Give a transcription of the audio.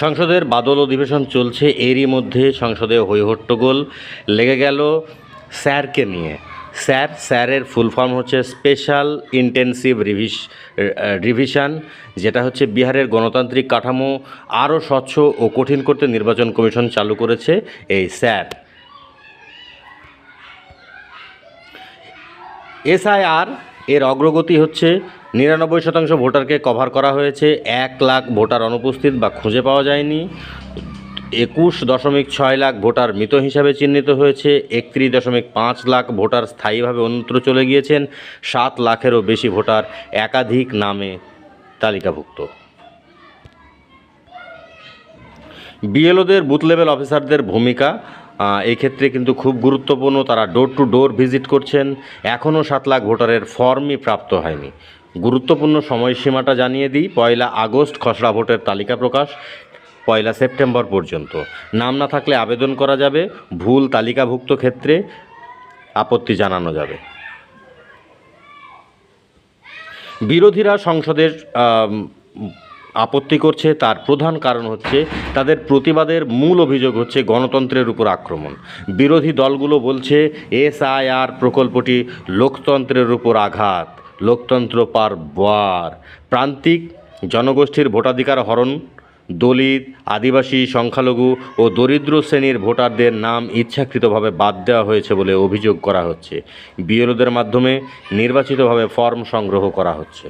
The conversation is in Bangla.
সংসদের বাদল অধিবেশন চলছে, এরই মধ্যে সংসদে হৈহট্টগোল লেগে গেল স্যারকে নিয়ে। স্যার, স্যারের ফুল ফর্ম হচ্ছে স্পেশাল ইন্টেন্সিভ রিভিস রিভিশন, যেটা হচ্ছে বিহারের গণতান্ত্রিক কাঠামো আরও স্বচ্ছ ও কঠিন করতে নির্বাচন কমিশন চালু করেছে এই স্যার। এসআইআর এর অগ্রগতি হচ্ছে নিরানব্বই শতাংশ ভোটারকে কভার করা হয়েছে, এক লাখ ভোটার অনুপস্থিত বা খুঁজে পাওয়া যায়নি, একুশ দশমিক ছয় লাখ ভোটার মৃত হিসাবে চিহ্নিত হয়েছে, একত্রিশ দশমিক পাঁচ লাখ ভোটার স্থায়ীভাবে অন্যত্র চলে গিয়েছেন, সাত লাখেরও বেশি ভোটার একাধিক নামে তালিকাভুক্ত। বিএলওদের বুথ লেভেল অফিসারদের ভূমিকা এই ক্ষেত্রে কিন্তু খুব গুরুত্বপূর্ণ তারা ডোর টু ডোর ভিজিট করছেন। এখনও সাত লাখ ভোটারের ফর্মই প্রাপ্ত হয়নি। গুরুত্বপূর্ণ সময়সীমাটা জানিয়ে দিই, পয়লা আগস্ট খসড়া ভোটের তালিকা প্রকাশ, পয়লা সেপ্টেম্বর পর্যন্ত। নাম না থাকলে আবেদন করা যাবে, ভুল তালিকাভুক্ত ক্ষেত্রে আপত্তি জানানো যাবে। বিরোধীরা সংসদের আপত্তি করছে, তার প্রধান কারণ হচ্ছে তাদের প্রতিবাদের মূল অভিযোগ হচ্ছে গণতন্ত্রের উপর আক্রমণ। বিরোধী দলগুলো বলছে, এসআইআর প্রকল্পটি লোকতন্ত্রের উপর আঘাত, লোকতন্ত্র পার বার প্রান্তিক জনগোষ্ঠীর ভোটাধিকার হরণ, দলিত, আদিবাসী, সংখ্যালঘু ও দরিদ্র শ্রেণির ভোটারদের নাম ইচ্ছাকৃতভাবে বাদ দেওয়া হয়েছে বলে অভিযোগ করা হচ্ছে। বিএলওদের মাধ্যমে নির্বাচিতভাবে ফর্ম সংগ্রহ করা হচ্ছে।